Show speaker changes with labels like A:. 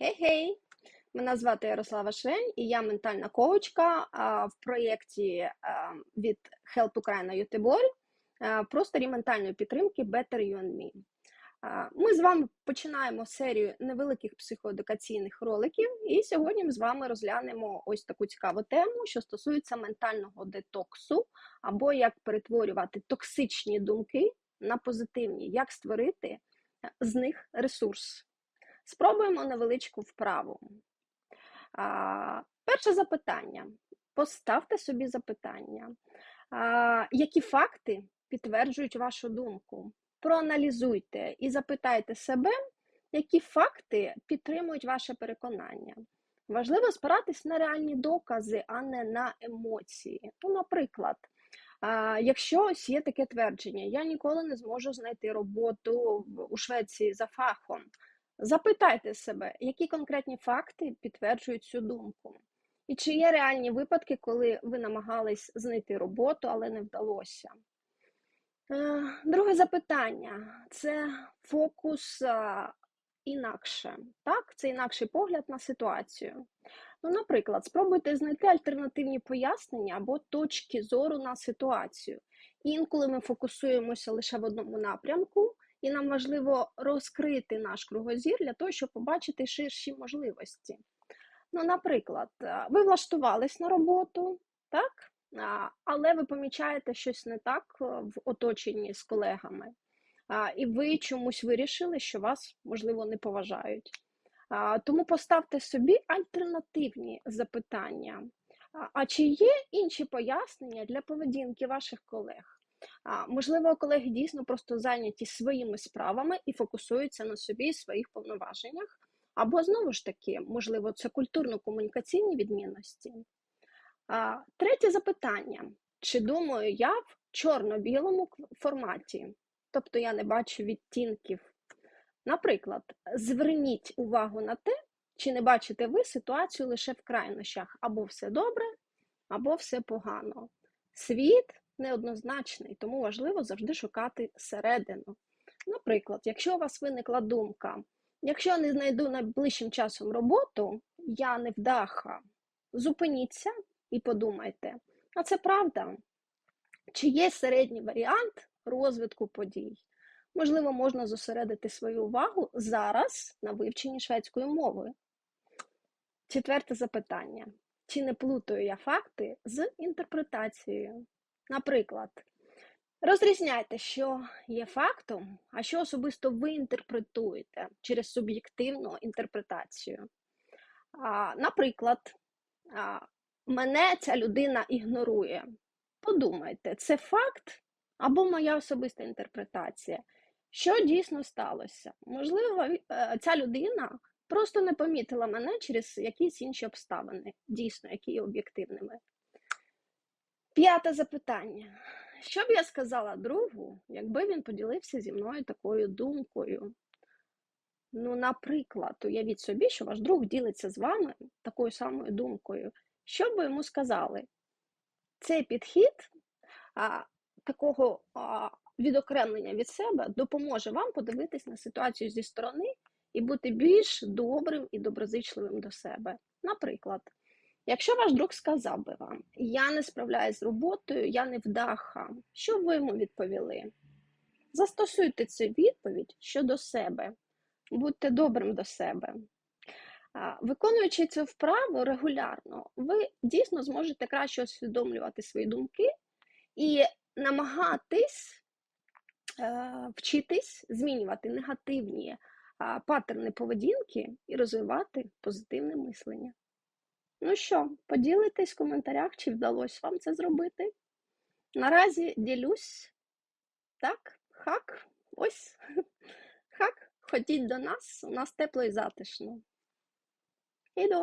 A: Гей-гей! Мене звати Ярослава Шрень, і я ментальна коучка в проєкті від Help Ukraine Ютибор про старі ментальної підтримки Better You and Me. Ми з вами починаємо серію невеликих психоедукаційних роликів, і сьогодні ми з вами розглянемо ось таку цікаву тему, що стосується ментального детоксу, або як перетворювати токсичні думки на позитивні, як створити з них ресурс. Спробуємо невеличку вправу. А, Перше запитання. Поставте собі запитання. А, Які факти підтверджують вашу думку? Проаналізуйте і запитайте себе, які факти підтримують ваше переконання. Важливо спиратись на реальні докази, а не на емоції. Ну, Наприклад, якщо ось є таке твердження, я ніколи не зможу знайти роботу у Швеції за фахом. Запитайте себе, які конкретні факти підтверджують цю думку. І чи є реальні випадки, коли ви намагались знайти роботу, але не вдалося? Е, друге запитання це фокус інакше. Так? Це інакший погляд на ситуацію. Ну, Наприклад, спробуйте знайти альтернативні пояснення або точки зору на ситуацію. Інколи ми фокусуємося лише в одному напрямку, і нам важливо розкрити наш кругозір для того, щоб побачити ширші можливості. Ну, Наприклад, е, ви влаштувались на роботу, так? але ви помічаєте щось не так е, в оточенні з колегами, і ви чомусь вирішили, що вас, можливо, не поважають. Тому поставте собі альтернативні запитання. А чи є інші пояснення для поведінки ваших колег? Можливо, колеги дійсно просто зайняті своїми справами і фокусуються на собі і своїх повноваженнях. Або, знову ж таки, можливо, це культурно-комунікаційні відмінності. Третє запитання: чи думаю я в чорно-білому форматі? Тобто я не бачу відтінків. Наприклад, зверніть увагу на те, чи не бачите ви ситуацію лише в крайнощах, або все добре, або все погано. Світ неоднозначний, тому важливо завжди шукати середину. Наприклад, якщо у вас виникла думка, якщо я не знайду найближчим часом роботу, я не вдаха, зупиніться і подумайте, а це правда? Чи є середній варіант розвитку подій? Можливо, можна зосередити свою увагу зараз на вивченні шведської мови. Четверте запитання: чи не плутаю я факти з інтерпретацією? Наприклад, розрізняйте, що є фактом, а що особисто ви інтерпретуєте через суб'єктивну інтерпретацію. Наприклад, мене ця людина ігнорує. Подумайте, це факт або моя особиста інтерпретація. Що дійсно сталося? Можливо, е, ця людина просто не помітила мене через якісь інші обставини, дійсно, які є об'єктивними. П'яте запитання. Що б я сказала другу, якби він поділився зі мною такою думкою? Ну, наприклад, уявіть собі, що ваш друг ділиться з вами такою самою думкою. Що б ви йому сказали? Цей підхід а, такого а, відокремлення від себе допоможе вам подивитись на ситуацію зі сторони і бути більш добрим і доброзичливим до себе. Наприклад. Якщо ваш друг сказав би вам, я не справляюсь з роботою, я не вдаха, що ви йому відповіли? Застосуйте цю відповідь щодо себе, будьте добрим до себе. Виконуючи цю вправу регулярно, ви дійсно зможете краще усвідомлювати свої думки і намагатись е, вчитись змінювати негативні паттерни поведінки і розвивати позитивне мислення. Ну що, поділитесь в коментарях, чи вдалося вам це зробити. Наразі ділюсь. Так, хак, ось. Хак, ходіть до нас, у нас тепло і затишно. Іду.